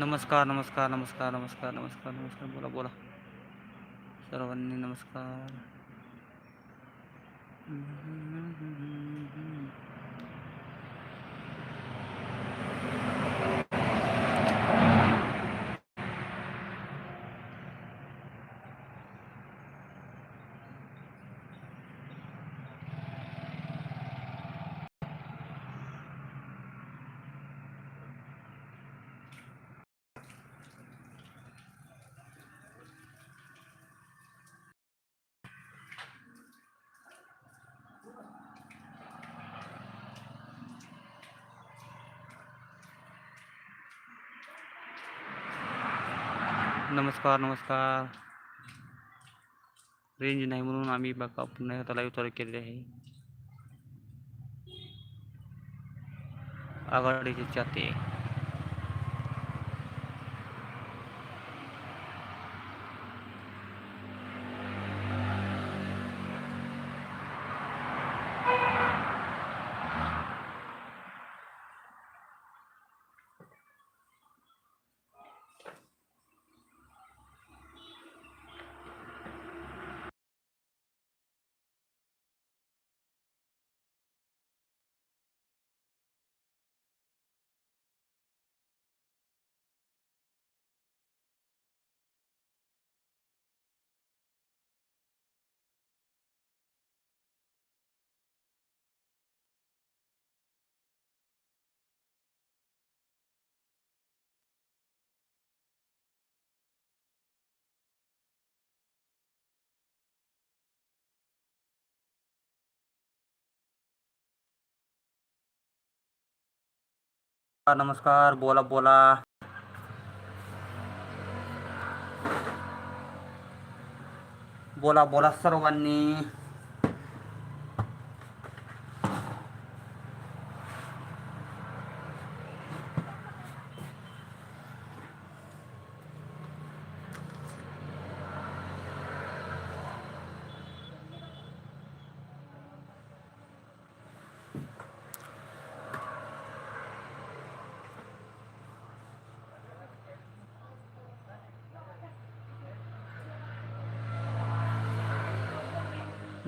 नमस्कार नमस्कार नमस्कार नमस्कार नमस्कार नमस्कार. बोला बोला. सर्वांनी नमस्कार. नमस्कार नमस्कार। रेंज नहीं मनु आम्मी बघा पुन्हा के लिए चालू चाहते चाहते नमस्कार बोला बोला. बोला बोला सर्वांनी.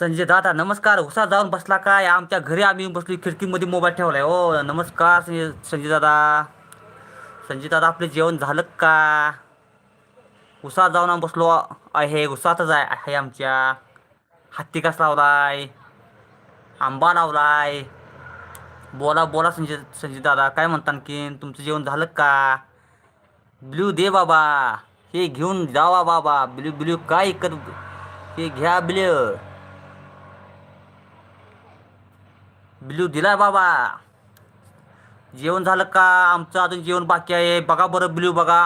संजय दादा नमस्कार. उसा जाऊन बसला काय? आमच्या घरी आम्ही बसलो खिडकीमध्ये मोबाईल ठेवलाय. हो नमस्कार संजय संजय दादा. संजय दादा आपले जेवण झालं का? उसात जाऊन आम्ही बसलो. आहे उसातच आहे आमच्या. हत्ती कस लावलाय? आंबा लावलाय. बोला बोला संजय संजय दादा. काय म्हणता आणखीन तुमचं जेवण झालं का? ब्ल्यू दे बाबा. हे घेऊन जावा बाबा. ब्ल्यू ब्ल्यू काय कर हे घ्या ब्ल्यू ब्ल्यू दिलाय बाबा. जेवण झालं का? आमचं अजून जेवण बाकी आहे. बघा बरं ब्ल्यू बघा.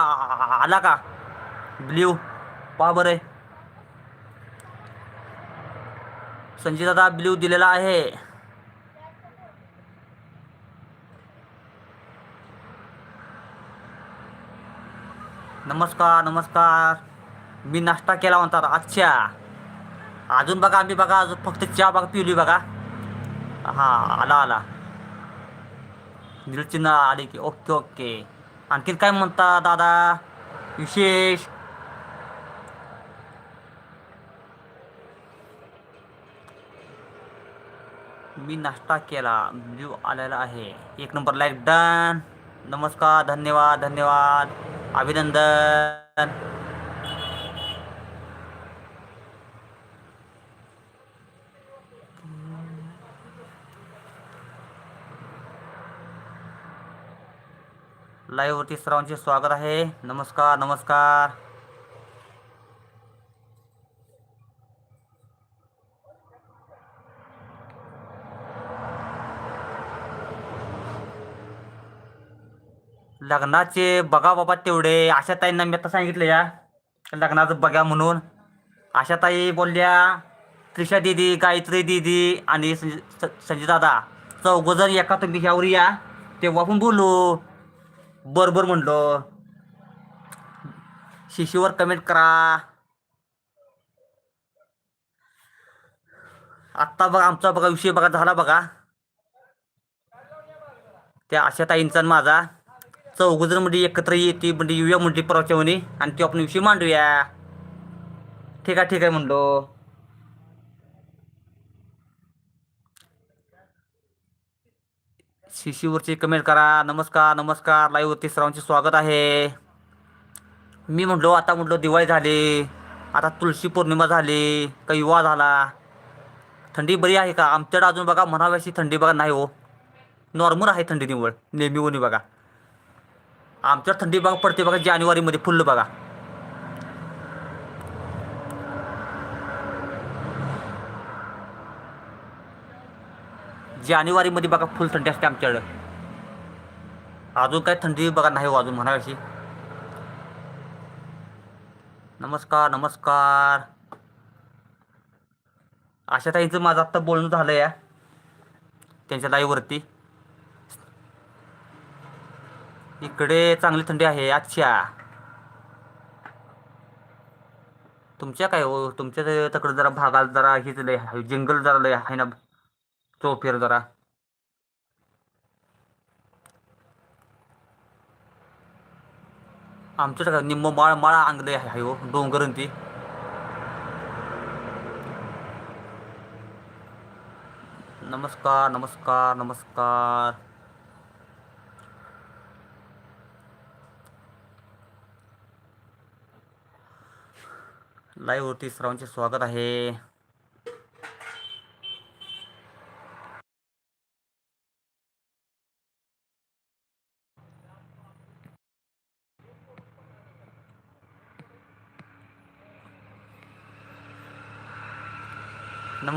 आला का? ब्ल्यू पहा बरं. संजय दादा ब्ल्यू दिलेला आहे. नमस्कार नमस्कार. मी नाश्ता केला म्हणतात अच्छा. अजून बघा आम्ही बघा अजून फक्त चहा बघा पिवली बघा. हा आला आला निलचिन्ह आले की ओके ओके आणखीन काय म्हणता दादा विशेष मी नाश्ता केला ब्ल्यू आलेला आहे एक नंबर लाईक डन नमस्कार धन्यवाद धन्यवाद अभिनंदन लाईव्हवरती सर्वांचे स्वागत आहे. नमस्कार नमस्कार. लग्नाचे बघा बाबा तेवढे. आशाताईंना मी आता सांगितलं या. लग्नाचं बघा म्हणून. आशाताई बोलल्या त्रिशा दिदी गायत्री दिदी आणि संजय दादा चौघ जर एका तुम्ही ह्यावर या. तेव्हा पण बोलू. बरोबर म्हणलो. शिशीवर कमेंट करा. आत्ता बघा आमचा बघा विषय बघा झाला बघा. त्या अशा ताईंचा आणि माझा. चौघजण म्हणजे एकत्र येते म्हणजे येऊया म्हणजे परवाच्या म्हणे आणि तो आपण विषय मांडूया. ठीक आहे ठीक आहे म्हणलो. शिशीवरची कमेंट करा. नमस्कार नमस्कार. लाईव्हवरती सर्वांचे स्वागत आहे. मी म्हटलो आता म्हटलो दिवाळी झाली. आता तुळशी पौर्णिमा झाली. का युवा झाला? थंडी बरी आहे का? आमच्याकडे अजून बघा म्हणाव्याशी थंडी बघा नाही हो. नॉर्मल आहे थंडी निवड नेहमी होणी बघा. आमच्याकडे थंडी बघा पडते बघा जानेवारीमध्ये फुल्ल बघा. जानेवारीमध्ये बघा फुल थंडी असते आमच्याकडं. अजून काय थंडी बघा नाही हो अजून म्हणावी नमस्कार नमस्कार. अशा ताईंचं माझं आत्ता बोलणं झालं या. त्यांच्या लाईव्हवरती इकडे चांगली थंडी आहे अच्छा. तुमच्या काय हो? तुमच्या तकडं जरा भागाला जरा हीच लय जंगल जरा लय आहे ना. चोफेर जरा. आमच्या निम्म माळ माळा अंगले आहे हो डोंगर ती नमस्कार नमस्कार. नमस्कार लाईव्हवरती सर्वांचे स्वागत आहे.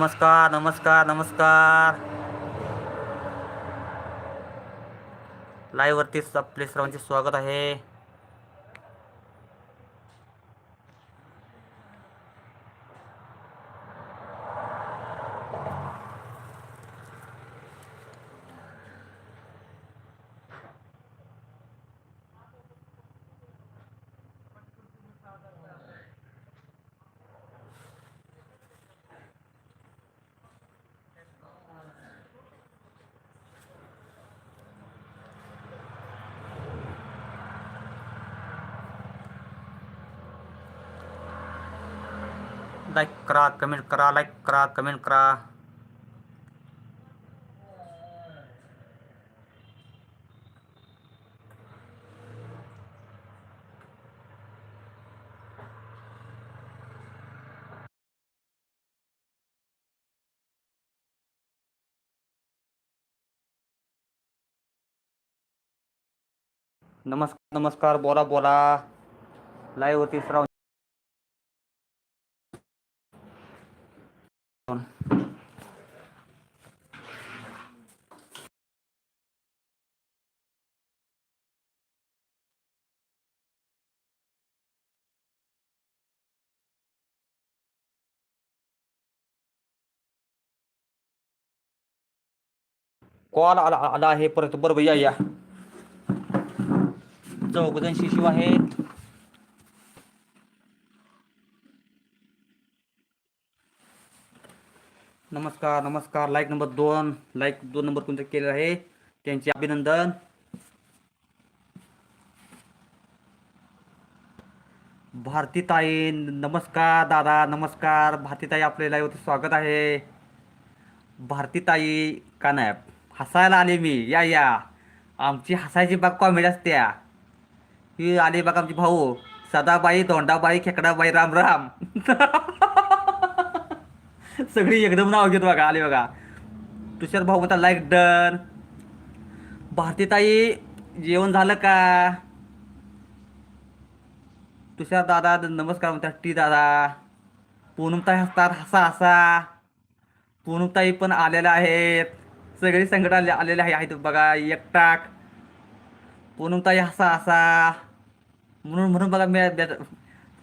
नमस्कार नमस्कार नमस्कार. लाईव्हवरती आपले सर्वांचे स्वागत आहे. लाईक करा कमेंट करा लाईक करा कमेंट करा. नमस्कार नमस्कार बोला बोला. लाईव्ह होती श्रावण कॉल आला आला आहे परत बरोबर या या चौघजण शिशू आहेत नमस्कार नमस्कार लाईक नंबर दोन. लाईक दोन नंबर कोणतं केलेलं आहे? त्यांचे अभिनंदन. भारतीताई नमस्कार दादा नमस्कार. भारतीताई आपले लाईव्ह स्वागत आहे. भारतीताई का नाही? हसायला आले मी. या या. आमची हसायची बाग कॉमेडी असत्या. ही आली बाग आमची भाऊ. सदाबाई तोंडाबाई खेकडाबाई राम राम. सगळी एकदम नाव घेत बघा आले बघा. तुषार भाऊ म्हणता लाईक डन भारतीताई जेवण झालं का? तुषार दादा नमस्कार म्हणतात टी दादा. पूनमताई हसतात हसा हसा. पूनमताई पण आलेल्या आहेत. सगळी संकट आले आलेले आहे आहेत. बघा एकटाक. पूनमताई हसा हसा म्हणून म्हणून बघा मी मी-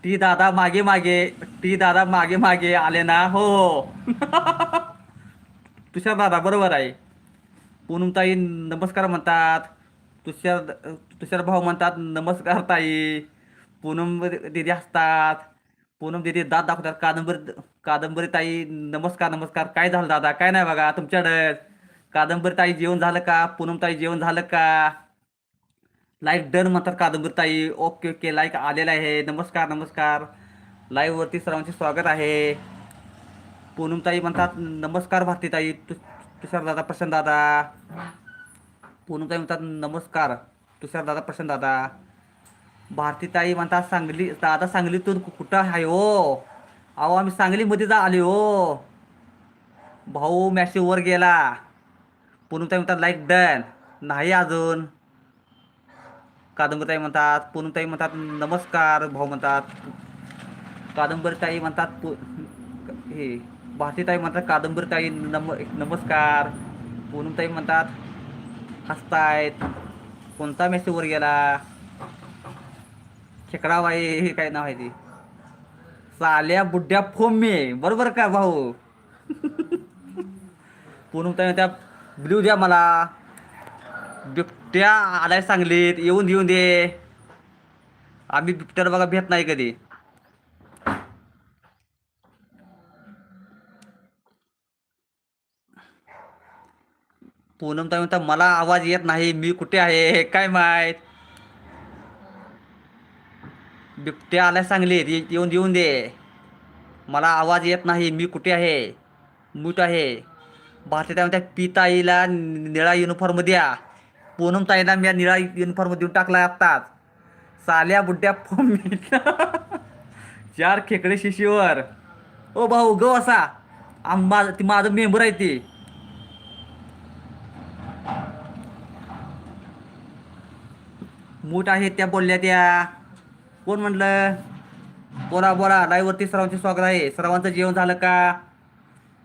टी दादा मागे मागे. टी दादा मागे मागे आले ना हो, हो. तुषार दादा बरोबर आहे. पूनमताई नमस्कार म्हणतात. तुषार तुषार भाऊ म्हणतात नमस्कार ताई. पूनम दिदी हसतात पूनम दिदी दात दाखवतात. कादंबरी कादंबरी ताई नमस्कार नमस्कार. काय झालं दादा? काय नाही बघा तुमच्याकडे. कादंबरीताई जेवण झालं का? पूनमताई जेवण झालं का? लाईक डन म्हणतात कादंबरीताई. ओके ओके लाईक आलेला आहे. नमस्कार नमस्कार. लाईव्हवरती सर्वांचे स्वागत आहे. पूनमताई म्हणतात नमस्कार भारतीताई. तु तुषारदादा दादा पूनमताई म्हणतात नमस्कार. तुषारदादा प्रशांतदादा भारतीताई म्हणतात सांगली दादा सांगलीतून कुठं आहे हो? अहो आम्ही सांगलीमध्ये जा आले हो. भाऊ मॅशीवर गेला. पुनमताई म्हणतात लाईक डन नाही अजून. कादंबरीताई म्हणतात पूनमताई म्हणतात नमस्कार. भाऊ म्हणतात कादंबरीताई म्हणतात पु हे भारतीताई म्हणतात कादंबरीताई नम नमस्कार. पूनमताई म्हणतात हसतायत. कोणता मेसेज वर गेला? खेकडाबाई हे काय नाव आहे ते? साल्या बुड्ड्या फोमे बरोबर का भाऊ? पूनमताई म्हणतात ब्ल्यू द्या मला. बिबट्या आलाय सांगलीत येऊन येऊन दे. आम्ही बिबट्याला बघा भेट नाही कधी. पूनम ताई म्हणता मला आवाज येत नाही मी कुठे आहे? काय माहीत? बिबट्या आलाय सांगलीत येऊन येऊन दे. मला आवाज येत नाही मी कुठे आहे? मूठ आहे. भारतीय म्हणतात पिताईला निळा युनिफॉर्म द्या. पूनम ताईला मी निळा युनिफॉर्म देऊन टाकला आत्ताच. साल्या बुड्ड्या फॉर्म चार खेकडे शिशीवर. ओ भाऊ ग असा. आम्हा ती माझं मेंबर आहे ती. मूठ आहे त्या बोलल्या त्या. कोण म्हटलं बोला बोला. लाईव्हवरती सर्वांचे स्वागत आहे. सर्वांचं जेवण झालं का?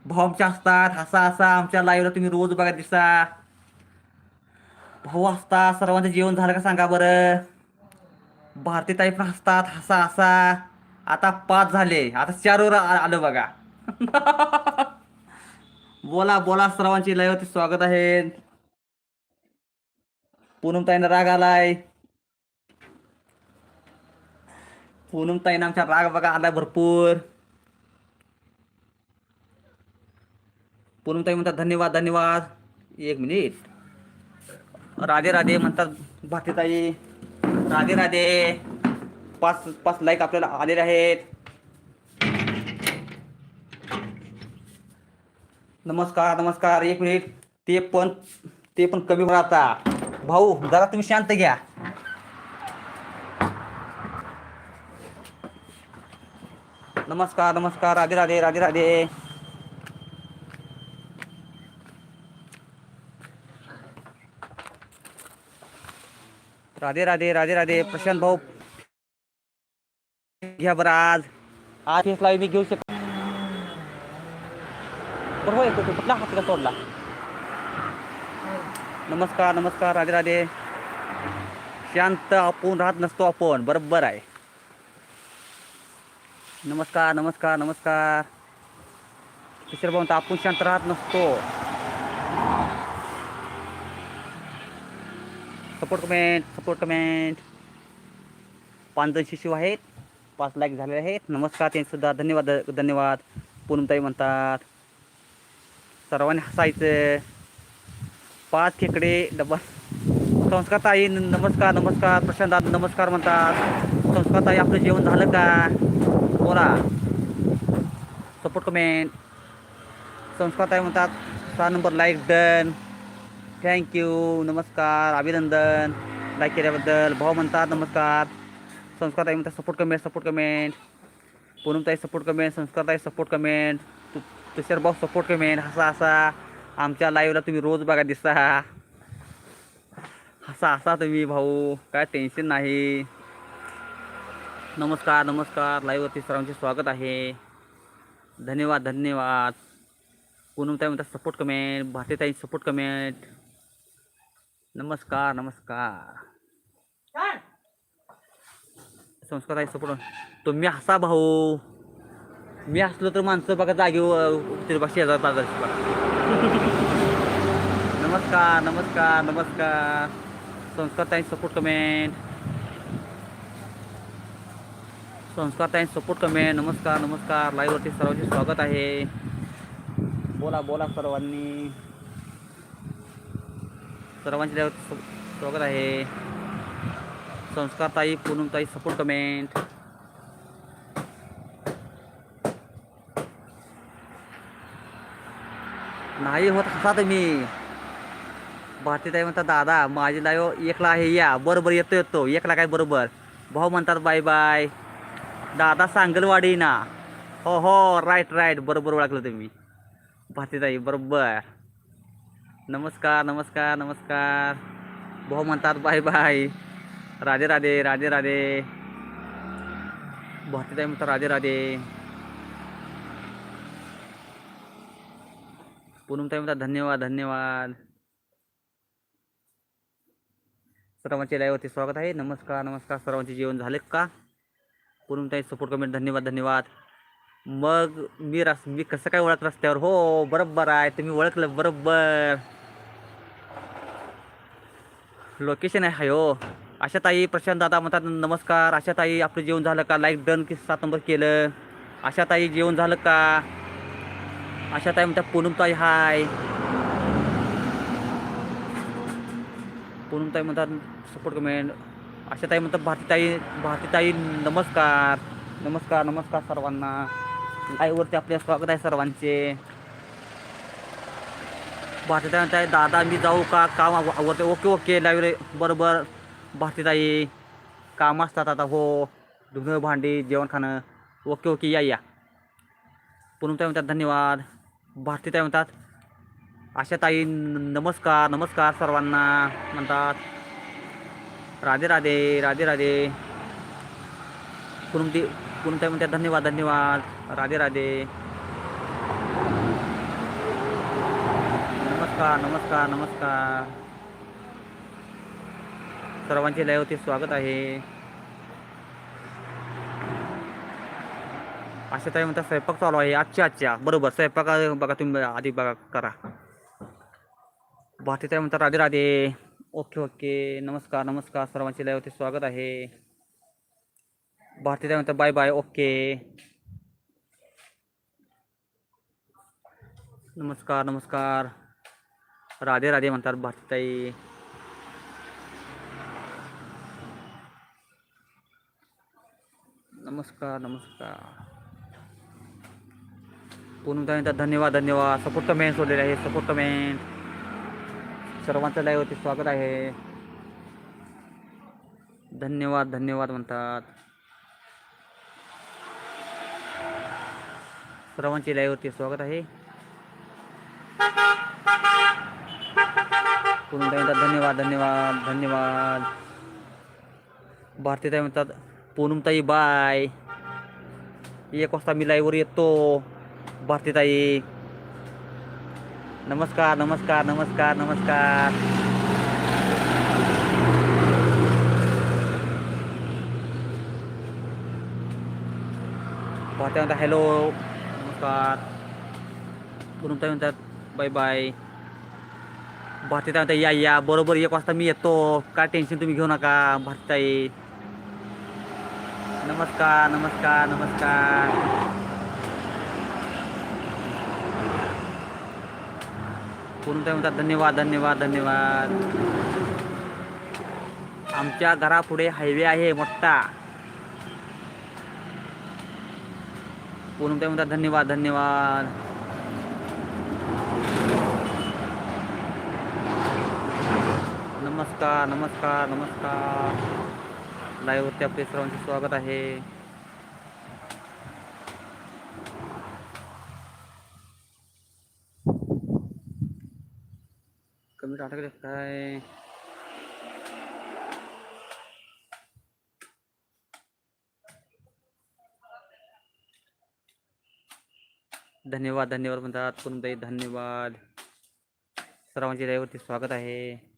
भाऊ आमच्या असतात हसा हसा आमच्या लाईव्हला तुम्ही रोज बघा दिसा. भाऊ असतात सर्वांचं जेवण झालं का सांगा बरं? भारती ताई पण हसतात हसा हसा. आता पाच झाले. आता चारवर आ- आलं बघा. बोला बोला सर्वांची लाईव्ह वरती स्वागत आहे. पूनम ताईनं राग आलाय. पूनम ताईनं आमच्या राग बघा आलाय भरपूर. पूनमताई म्हणतात धन्यवाद धन्यवाद. एक मिनिट. राधे राधे म्हणतात भारतीताई राधे राधे. पाच पाच लाईक आपल्याला आलेले आहेत. नमस्कार नमस्कार. एक मिनिट. ते पण ते पण कमी आता. भाऊ जरा तुम्ही शांत घ्या. नमस्कार नमस्कार. राधे राधे राधे राधे. राधे राधे राधे राधे, प्रशांत भाऊ। घ्या आज। आज फेसला मी घेऊ शकतो हात का नमस्कार नमस्कार, राधे राधे. शांत आपण राहत नसतो आपण, बरोबर आहे. नमस्कार नमस्कार नमस्कार. किशोर भाऊ, आपण शांत राहत नसतो. सपोर्ट कमेंट सपोर्ट कमेंट पाच शिशू आहेत. पाच लाईक झालेले आहेत. नमस्कार त्यांनीसुद्धा धन्यवाद धन्यवाद. पूनमताई म्हणतात सर्वांनी हसायचं. पाच खेकडे डब्बा संस्कार ताई नमस्कार नमस्कार. प्रशांत दादा नमस्कार म्हणतात. संस्कार ताई आपलं जेवण झालं का? बोला. सपोर्ट कमेंट संस्कार ताई म्हणतात सहा नंबर लाईक डन थँक्यू नमस्कार. अभिनंदन. लाईक केल्याबद्दल भाऊ म्हणतात नमस्कार. संस्कार ताई म्हणतात सपोर्ट कमेंट सपोर्ट कमेंट पूनमताई सपोर्ट कमेंट संस्कार ताई सपोर्ट कमेंट तु तुषार भाऊ सपोर्ट कमेंट हसा हसा. आमच्या लाईव्हला तुम्ही रोज बघा दिसता हसा हसा तुम्ही भाऊ. काय टेन्शन नाही. नमस्कार नमस्कार. लाईव्हवरती सर्वांचे स्वागत आहे. धन्यवाद धन्यवाद. पूनमताई म्हणतात सपोर्ट कमेंट भारतीताई सपोर्ट कमेंट नमस्कार नमस्कार। संस्कार आहे सपोर्ट तुम्ही हसा भाऊ. मी हसलो तर माणसं बघा उठतील बघा. शेजार नमस्कार नमस्कार नमस्कार. संस्कार ताई सपोर्ट कमेंट. संस्कार ताई सपोर्ट कमेंट. नमस्कार नमस्कार. लाईव्हवरती सर्वांचे स्वागत आहे. बोला बोला सर्वांनी. सर्वांचे लाईव्हवरती स्वागत आहे. संस्कार ताई पूनम ताई सपोर्ट कमेंट. नाही होत हसा तुम्ही? भारती ताई म्हणतात दादा माझी लाईव्ह एकला आहे या. बरोबर येतो येतो. एकला काय बरोबर? भाऊ म्हणतात बाय बाय. दादा सांगलवाडी ना हो हो राईट राईट बरोबर ओळखलं तुम्ही. भारती ताई बरोबर. नमस्कार नमस्कार नमस्कार. भाऊ म्हणतात बाय बाय. राधे राधे राधे राधे. भारती ताई म्हणतात राधे राधे. पूनमताई म्हणतात धन्यवाद धन्यवाद. सर्वांचे लाईव्हवरती स्वागत आहे. नमस्कार नमस्कार. सर्वांचे जेवण झाले का? पूनमताई सपोर्ट कमेंट धन्यवाद धन्यवाद. मग मी रस मी कसं काय ओळख रस्त्यावर? हो बरोबर आहे. तुम्ही ओळखलं बरोबर. लोकेशन आहे हो. अशा ताई प्रशांत दादा म्हणतात नमस्कार. अशा ताई आपलं जेवण झालं का? लाईक डन की सात नंबर केलं. अशा ताई जेवण झालं का? अशा ताई म्हणतात पूनमताई हाय पूनमताई म्हणतात सपोर्ट कमेंट अशा ताई म्हणतात भारतीताई भारतीताई नमस्कार. नमस्कार नमस्कार सर्वांना. लाईव्हवरती आपले स्वागत आहे सर्वांचे. भारतीताई दादा मी जाऊ का? काम आवडते ओके ओके. लाईव्ह बरोबर. भारतीताई काम असतात आता. हो. धुणं भांडी जेवण खाणं. Okay okay. या या. पूनमताई म्हणतात धन्यवाद. भारतीताई म्हणतात आशा ताई नमस्कार नमस्कार सर्वांना. म्हणतात राधे राधे राधे राधे. पूनमती पूनमताई म्हणतात धन्यवाद धन्यवाद. राधे राधे. नमस्कार नमस्कार नमस्कार. सर्वांचे लयवती स्वागत आहे. अशा ताई म्हणतात स्वयंपाक चालू आहे. अच्छा अच्छा बरोबर स्वयंपाक बघा तुम्ही आधी बघा करा. भारती ताई म्हणतात राधे राधे. Okay okay. नमस्कार नमस्कार. सर्वांचे लयवती स्वागत आहे. भारती ताई म्हणतात बाय बाय ओके. नमस्कार नमस्कार. राधे राधे म्हणतात भारती नमस्कार नमस्कार. पूनमताई म्हणतात, धन्यवाद धन्यवाद. सपोर्ट कमेंट सोडलेले आहे सपोर्ट कमेंट. सर्वांचं लाईव्हवरती स्वागत आहे. धन्यवाद धन्यवाद म्हणतात. सर्वांचे लाईव्हवरती स्वागत आहे. पूनमताई म्हणतात धन्यवाद धन्यवाद धन्यवाद. भारतीताई म्हणतात पूनमताई बाय एक वाजता मी लाईव्हवर येतो भारतीताई. नमस्कार नमस्कार नमस्कार नमस्कार. भारती म्हणतात हॅलो नमस्कार. पूनमताई म्हणतात बाय बाय भारतीताई म्हणता या या बरोबर एक वाजता मी येतो. काय टेन्शन तुम्ही घेऊ नका भारतीताई नमस्कार नमस्कार नमस्कार. पूर्ण म्हणतात धन्यवाद धन्यवाद धन्यवाद. आमच्या घरापुढे हायवे आहे मोठा. पूर्ण म्हणतात धन्यवाद धन्यवाद. नमस्कार नमस्कार नमस्कार. लाईव्हवरती आपले सर्वांचे स्वागत आहे. कमी टाकले काय? धन्यवाद धन्यवाद म्हणतात. कोणताही धन्यवाद. सर्वांचे लाईव्हवरती स्वागत आहे.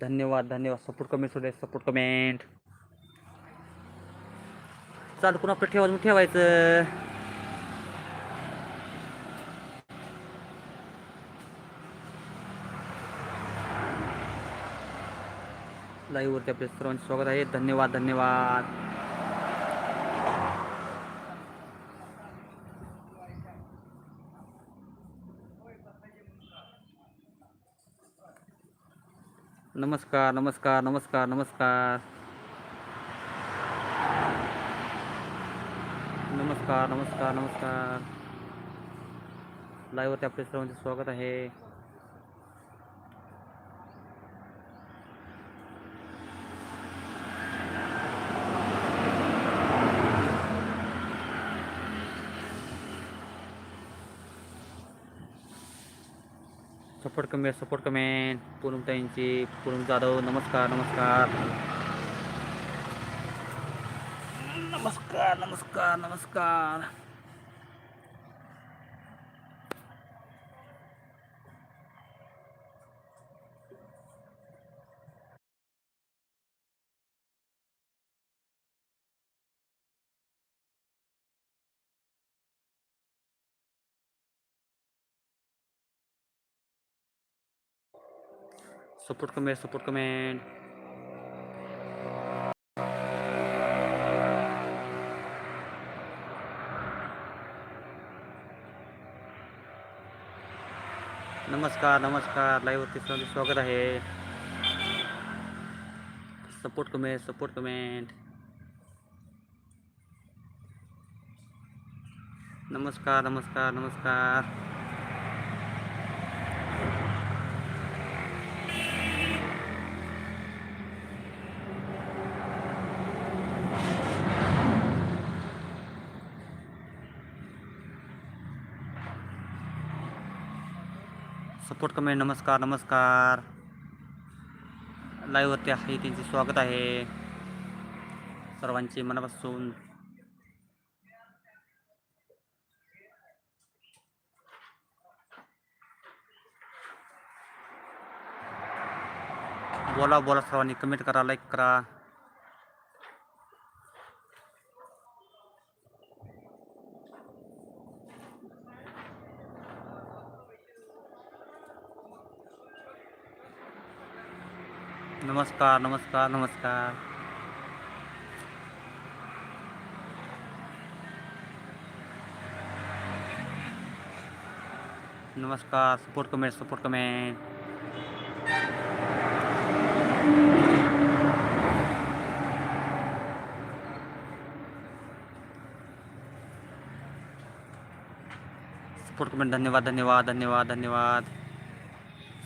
धन्यवाद धन्यवाद. सपोर्ट कमेंट सोडे सपोर्ट कमेंट. चालू करून आपलं ठेवायचं मग ठेवायचं. लाईव्हवरती आपले सर्वांचे स्वागत आहे. धन्यवाद धन्यवाद. नमस्कार नमस्कार नमस्कार नमस्कार. नमस्कार नमस्कार नमस्कार. लाईव्हवरती आपले सर्वांचे स्वागत आहे. सपोर्ट कमेंट सपोर्ट कमेंट पूनमताईंची पूनम जाधव नमस्कार नमस्कार. नमस्कार नमस्कार नमस्कार. सपोर्ट कमेंट सपोर्ट कमेंट नमस्कार नमस्कार. लाईव्हवरती सर्वांचे स्वागत आहे. सपोर्ट कमेंट सपोर्ट कमेंट नमस्कार नमस्कार नमस्कार. सपोर्ट कमेंट नमस्कार नमस्कार. लाईव्हवरती आहे त्यांचे स्वागत आहे. सर्वांचे मनापासून. बोला बोला सर्वांनी कमेंट करा लाईक करा. नमस्कार नमस्कार नमस्कार। नमस्कार support comment support comment support comment धन्यवाद धन्यवाद धन्यवाद धन्यवाद।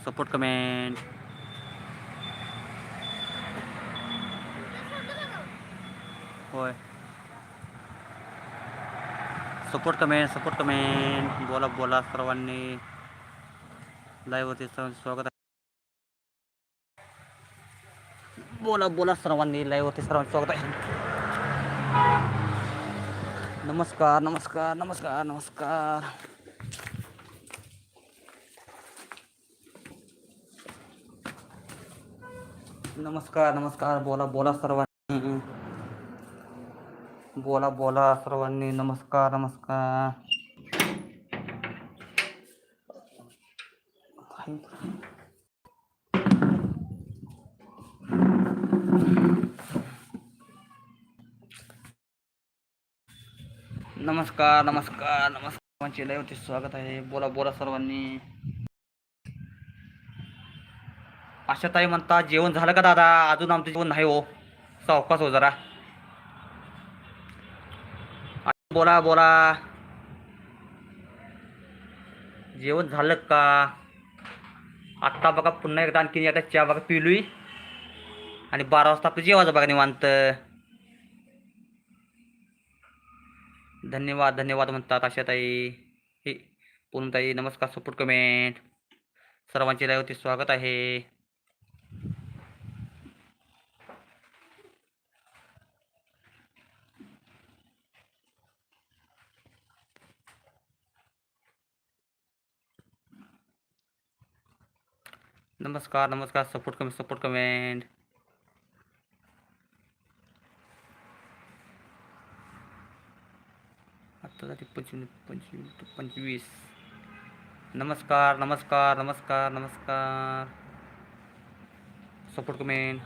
Support comment support comment support comment. बोला बोला सर्वांनी. लाईव्हवरती स्वागत आहे. बोला बोला सर्वांनी. लाईव्हवरती सर्वांनी स्वागत आहे. नमस्कार नमस्कार नमस्कार नमस्कार. नमस्कार नमस्कार. बोला बोला सर्वांनी. बोला बोला सर्वांनी. नमस्कार नमस्कार. नमस्कार नमस्कार नमस्कार. सर्वांचे लयवती स्वागत आहे. बोला बोला सर्वांनी. आशाताई म्हणता जेवण झालं का दादा? अजून आमचं जेवण नाही हो. सावकाश हो जरा. बोला बोला. जेवण झालं का? आत्ता बघा पुन्हा एकदा आणखीन एकदा चहा बघा पिलुई आणि बारा वाजता आपलं जेवायचं बघा निवांत. धन्यवाद धन्यवाद म्हणतात आशाताई. हे पूनताई नमस्कार सपोर्ट कमेंट. सर्वांचे लाईव्हती स्वागत आहे. नमस्कार नमस्कार सपोर्ट कमेंट सपोर्ट कमेंट. आता झाली पंचवीस पंचवीस पंचवीस. नमस्कार नमस्कार नमस्कार नमस्कार. Support comment.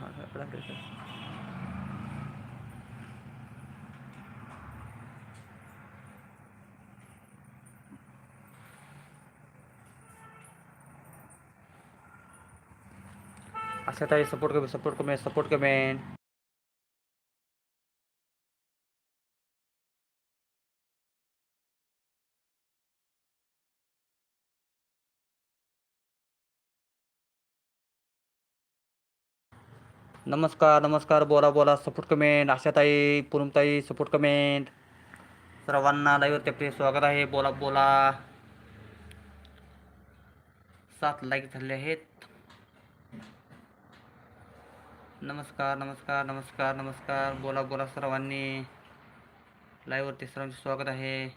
अशा ताई support comment support comment support comment नमस्कार नमस्कार बोला बोला support comment Ashatai Poonamtai support comment सर्वांना लाईव्हवरती आपले स्वागत आहे बोला बोला. सात लाईक झाले आहेत. नमस्कार नमस्कार नमस्कार नमस्कार. बोला बोला सर्वांनी. लाईव्हवरती सर्वांचे स्वागत आहे.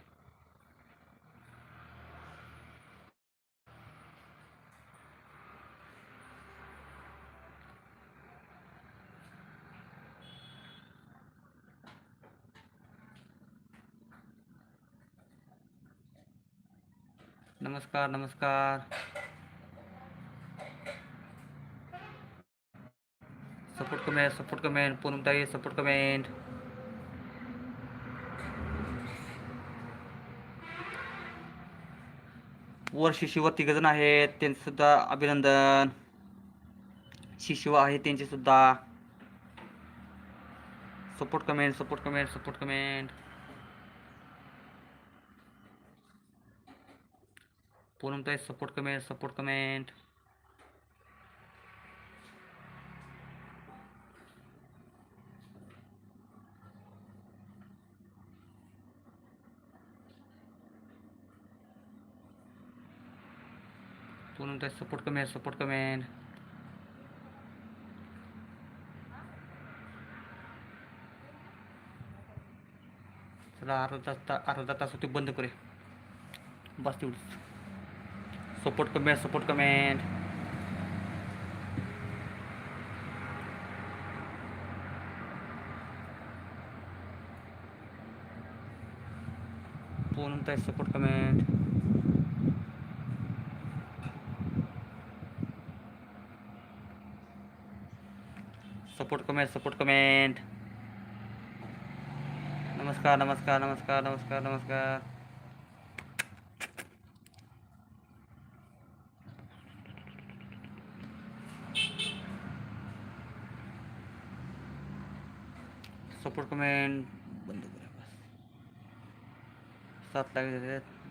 नमस्कार नमस्कार. सपोर्ट कमेंट सपोर्ट कमेंट पूनमताई सपोर्ट कमेंट वर शिशिवर तिघजण आहेत त्यांचे सुद्धा अभिनंदन. शिशिव आहे त्यांचे सुद्धा. Support comment support comment support comment पूनमताई support comment support comment पूनमताई सपोर्ट आहे सपोर्ट कमेंट चला अर्धा तास अर्धा तास होते बंद करे बस तेवढीच. सपोर्ट कमी आहे support comment पूनमताई support comment support comment support comment नमस्कार नमस्कार नमस्कार नमस्कार नमस्कार सपोर्ट कमेंट बंद करा बस. सात लाख